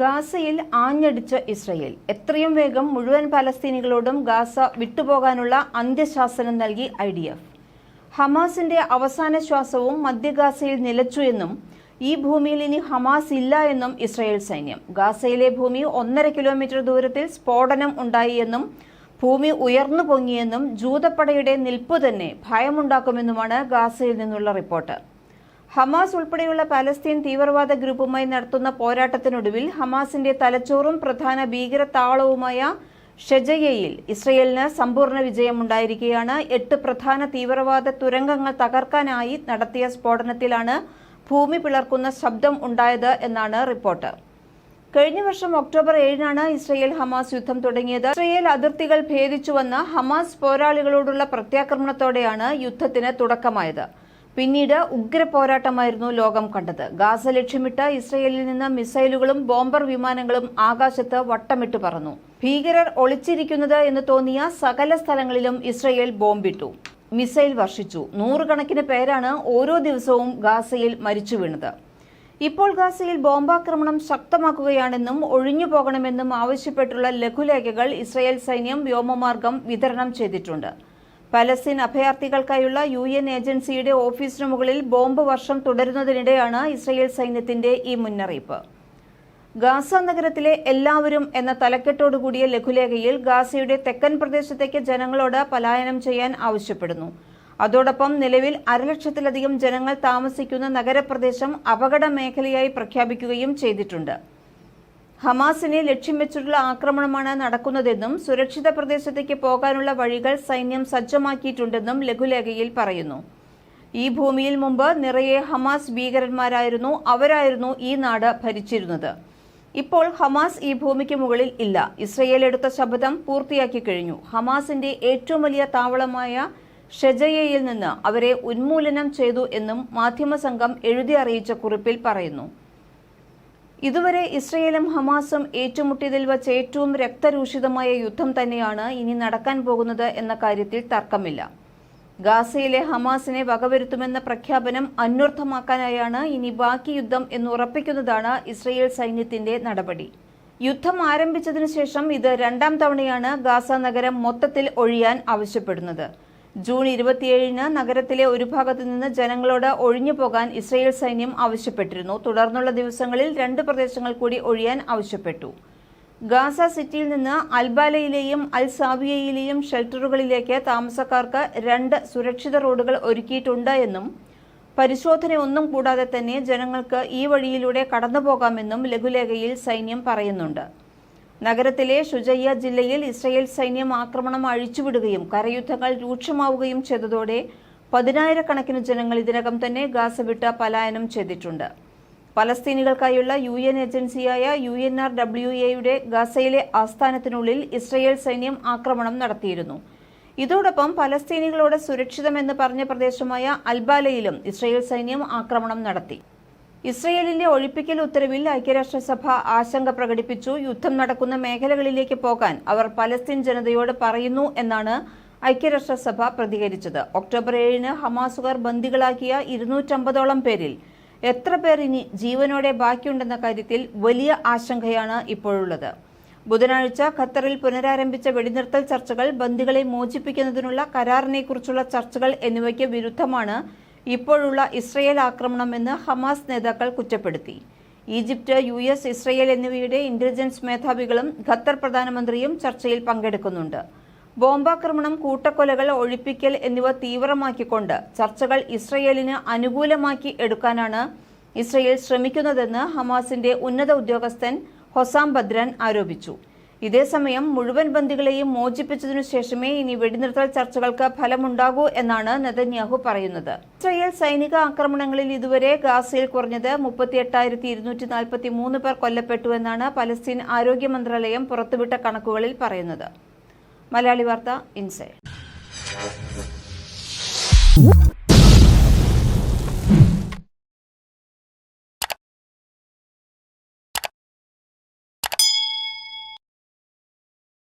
ഗാസയിൽ ആഞ്ഞടിച്ച ഇസ്രയേൽ. എത്രയും വേഗം മുഴുവൻ പലസ്തീനികളോടും ഗാസ വിട്ടുപോകാനുള്ള അന്ത്യശാസനം നൽകി ഐ ഡി എഫ്. ഹമാസിന്റെ അവസാന ശ്വാസവും മധ്യ ഗാസയിൽ നിലച്ചു എന്നും ഈ ഭൂമിയിൽ ഇനി ഹമാസ് ഇല്ല എന്നും ഇസ്രയേൽ സൈന്യം. ഗാസയിലെ ഭൂമി ഒന്നര കിലോമീറ്റർ ദൂരത്തിൽ സ്ഫോടനം ഉണ്ടായി എന്നും ഭൂമി ഉയർന്നു പൊങ്ങിയെന്നും ജൂതപ്പടയുടെ നിൽപ്പ് തന്നെ ഭയമുണ്ടാക്കുമെന്നുമാണ് ഗാസയിൽ നിന്നുള്ള റിപ്പോർട്ട്. ഹമാസ് ഉൾപ്പെടെയുള്ള പാലസ്തീൻ തീവ്രവാദ ഗ്രൂപ്പുമായി നടത്തുന്ന പോരാട്ടത്തിനൊടുവിൽ ഹമാസിന്റെ തലച്ചോറും പ്രധാന ഭീകര താവളവുമായ ഷെജയയിൽ ഇസ്രയേലിന് സമ്പൂർണ വിജയമുണ്ടായിരിക്കുകയാണ്. എട്ട് പ്രധാന തീവ്രവാദ തുരങ്കങ്ങൾ തകർക്കാനായി നടത്തിയ സ്ഫോടനത്തിലാണ് ഭൂമി പിളർക്കുന്ന ശബ്ദം ഉണ്ടായത് എന്നാണ് റിപ്പോർട്ട്. കഴിഞ്ഞ വർഷം ഒക്ടോബർ ഏഴിനാണ് ഇസ്രയേൽ ഹമാസ് യുദ്ധം തുടങ്ങിയത്. ഇസ്രയേൽ അതിർത്തികൾ ഭേദിച്ചുവന്ന ഹമാസ് പോരാളികളോടുള്ള പ്രത്യാക്രമണത്തോടെയാണ് യുദ്ധത്തിന് തുടക്കമായത്. പിന്നീട് ഉഗ്ര പോരാട്ടമായിരുന്നു ലോകം കണ്ടത്. ഗാസ ലക്ഷ്യമിട്ട് ഇസ്രയേലിൽ നിന്ന് മിസൈലുകളും ബോംബർ വിമാനങ്ങളും ആകാശത്ത് വട്ടമിട്ട് പറന്നു. ഭീകരർ ഒളിച്ചിരിക്കുന്നത് എന്ന് തോന്നിയ സകല സ്ഥലങ്ങളിലും ഇസ്രയേൽ ബോംബിട്ടു. മിസൈൽ വർഷിച്ചു. നൂറുകണക്കിന് പേരാണ് ഓരോ ദിവസവും ഗാസയിൽ മരിച്ചു വീണത്. ഇപ്പോൾ ഗാസയിൽ ബോംബാക്രമണം ശക്തമാക്കുകയാണെന്നും ഒഴിഞ്ഞു പോകണമെന്നും ആവശ്യപ്പെട്ടുള്ള ലഘുലേഖകൾ ഇസ്രയേൽ സൈന്യം വ്യോമമാർഗം വിതരണം ചെയ്തിട്ടുണ്ട്. പലസ്തീൻ അഭയാർത്ഥികൾക്കായുള്ള യു എൻ ഏജൻസിയുടെ ഓഫീസിനു മുകളിൽ ബോംബ് വർഷം തുടരുന്നതിനിടെയാണ് ഇസ്രയേൽ സൈന്യത്തിന്റെ ഈ മുന്നറിയിപ്പ്. ഗാസ നഗരത്തിലെ എല്ലാവരും എന്ന തലക്കെട്ടോടുകൂടിയ ലഘുലേഖയിൽ ഗാസയുടെ തെക്കൻ പ്രദേശത്തേക്ക് ജനങ്ങളോട് പലായനം ചെയ്യാൻ ആവശ്യപ്പെടുന്നു. അതോടൊപ്പം നിലവിൽ അരലക്ഷത്തിലധികം ജനങ്ങൾ താമസിക്കുന്ന നഗരപ്രദേശം അപകട മേഖലയായി പ്രഖ്യാപിക്കുകയും ചെയ്തിട്ടുണ്ട്. ഹമാസിനെ ലക്ഷ്യം വെച്ചിട്ടുള്ള ആക്രമണമാണ് നടക്കുന്നതെന്നും സുരക്ഷിത പ്രദേശത്തേക്ക് പോകാനുള്ള വഴികൾ സൈന്യം സജ്ജമാക്കിയിട്ടുണ്ടെന്നും ലഘുലേഖയിൽ പറയുന്നു. ഈ ഭൂമിയിൽ മുമ്പ് നിറയെ ഹമാസ് ഭീകരന്മാരായിരുന്നു അവരായിരുന്നു ഈ നാട് ഭരിച്ചിരുന്നത്. ഇപ്പോൾ ഹമാസ് ഈ ഭൂമിക്ക് മുകളിൽ ഇല്ല. ഇസ്രയേൽ എടുത്ത ശബ്ദം പൂർത്തിയാക്കി കഴിഞ്ഞു. ഹമാസിന്റെ ഏറ്റവും വലിയ താവളമായ ഷെജയയിൽ നിന്ന് അവരെ ഉന്മൂലനം ചെയ്തു എന്നും മാധ്യമ സംഘം എഴുതി അറിയിച്ച കുറിപ്പിൽ പറയുന്നു. ഇതുവരെ ഇസ്രയേലും ഹമാസും ഏറ്റുമുട്ടിയതിൽ വച്ച് ഏറ്റവും രക്തരൂഷിതമായ യുദ്ധം തന്നെയാണ് ഇനി നടക്കാൻ പോകുന്നത് എന്ന കാര്യത്തിൽ തർക്കമില്ല. ഗാസയിലെ ഹമാസിനെ വകവരുത്തുമെന്ന പ്രഖ്യാപനം അന്വർത്ഥമാക്കാനായാണ് ഇനി ബാക്കി യുദ്ധം എന്ന് ഉറപ്പിക്കുന്നതാണ് ഇസ്രയേൽ സൈന്യത്തിന്റെ നടപടി. യുദ്ധം ആരംഭിച്ചതിനു ശേഷം ഇത് രണ്ടാം തവണയാണ് ഗാസ നഗരം മൊത്തത്തിൽ ഒഴിയാൻ ആവശ്യപ്പെടുന്നത്. ജൂൺ ഇരുപത്തിയേഴിന് നഗരത്തിലെ ഒരു ഭാഗത്തു നിന്ന് ജനങ്ങളോട് ഒഴിഞ്ഞു പോകാൻ ഇസ്രയേൽ സൈന്യം ആവശ്യപ്പെട്ടിരുന്നു. തുടർന്നുള്ള ദിവസങ്ങളിൽ രണ്ട് പ്രദേശങ്ങൾ കൂടി ഒഴിയാൻ ആവശ്യപ്പെട്ടു. ഗാസ സിറ്റിയിൽ നിന്ന് അൽബാലയിലെയും അൽ സാവിയയിലെയും ഷെൽട്ടറുകളിലേക്ക് താമസക്കാർക്ക് രണ്ട് സുരക്ഷിത റോഡുകൾ ഒരുക്കിയിട്ടുണ്ട് എന്നും പരിശോധനയൊന്നും കൂടാതെ തന്നെ ജനങ്ങൾക്ക് ഈ വഴിയിലൂടെ കടന്നുപോകാമെന്നും ലഘുലേഖയിൽ സൈന്യം പറയുന്നുണ്ട്. നഗരത്തിലെ ഷുജയ്യ ജില്ലയിൽ ഇസ്രയേൽ സൈന്യം ആക്രമണം അഴിച്ചുവിടുകയും കരയുദ്ധങ്ങൾ രൂക്ഷമാവുകയും ചെയ്തതോടെ പതിനായിരക്കണക്കിന് ജനങ്ങൾ ഇതിനകം തന്നെ ഗാസ വിട്ട് പലായനം ചെയ്തിട്ടുണ്ട്. പലസ്തീനികൾക്കായുള്ള യു എൻ ഏജൻസിയായ യു എൻ ആർ ഡബ്ല്യു എയുടെ ഗാസയിലെ ആസ്ഥാനത്തിനുള്ളിൽ ഇസ്രയേൽ സൈന്യം ആക്രമണം നടത്തിയിരുന്നു. ഇതോടൊപ്പം പലസ്തീനികളോട് സുരക്ഷിതമെന്ന് പറഞ്ഞ പ്രദേശമായ അൽബാലയിലും ഇസ്രയേൽ സൈന്യം ആക്രമണം നടത്തി. ഇസ്രയേലിന്റെ ഒഴിപ്പിക്കൽ ഉത്തരവിൽ ഐക്യരാഷ്ട്രസഭ ആശങ്ക പ്രകടിപ്പിച്ചു. യുദ്ധം നടക്കുന്ന മേഖലകളിലേക്ക് പോകാൻ അവർ പലസ്തീൻ ജനതയോട് പറയുന്നു എന്നാണ് ഐക്യരാഷ്ട്രസഭ പ്രതികരിച്ചത്. ഒക്ടോബർ ഏഴിന് ഹമാസുകാർ ബന്ദികളാക്കിയ ഇരുന്നൂറ്റമ്പതോളം പേരിൽ എത്ര പേർ ഇനി ജീവനോടെ ബാക്കിയുണ്ടെന്ന കാര്യത്തിൽ വലിയ ആശങ്കയാണ് ഇപ്പോഴുള്ളത്. ബുധനാഴ്ച ഖത്തറിൽ പുനരാരംഭിച്ച വെടിനിർത്തൽ ചർച്ചകൾ ബന്ദികളെ മോചിപ്പിക്കുന്നതിനുള്ള കരാറിനെക്കുറിച്ചുള്ള ചർച്ചകൾ എന്നിവയ്ക്ക് വിരുദ്ധമാണ് ഇപ്പോഴുള്ള ഇസ്രയേൽ ആക്രമണമെന്ന് ഹമാസ് നേതാക്കൾ കുറ്റപ്പെടുത്തി. ഈജിപ്റ്റ് യു എസ് ഇസ്രയേൽ എന്നിവയുടെ ഇന്റലിജൻസ് മേധാവികളും ഖത്തർ പ്രധാനമന്ത്രിയും ചർച്ചയിൽ പങ്കെടുക്കുന്നുണ്ട്. ബോംബാക്രമണം കൂട്ടക്കൊലകൾ ഒഴിപ്പിക്കൽ എന്നിവ തീവ്രമാക്കിക്കൊണ്ട് ചർച്ചകൾ ഇസ്രയേലിന് അനുകൂലമാക്കി എടുക്കാനാണ് ഇസ്രയേൽ ശ്രമിക്കുന്നതെന്ന് ഹമാസിന്റെ ഉന്നത ഉദ്യോഗസ്ഥൻ ഹൊസാം ബദ്രൻ ആരോപിച്ചു. ഇതേസമയം മുഴുവൻ ബന്ദികളെയും മോചിപ്പിച്ചതിനു ശേഷമേ ഇനി വെടിനിർത്തൽ ചർച്ചകൾക്ക് ഫലമുണ്ടാകൂ എന്നാണ് നെതന്യാഹു പറയുന്നത്. ഇസ്രയേൽ സൈനിക ആക്രമണങ്ങളിൽ ഇതുവരെ ഗാസയിൽ കുറഞ്ഞത് മുപ്പത്തി എട്ടായിരത്തി ഇരുന്നൂറ്റി നാൽപ്പത്തി മൂന്ന് പേർ പലസ്തീൻ ആരോഗ്യ മന്ത്രാലയം പുറത്തുവിട്ട കണക്കുകളിൽ പറയുന്നത്. മലയാളി വാർത്ത ഇൻസൈഡ്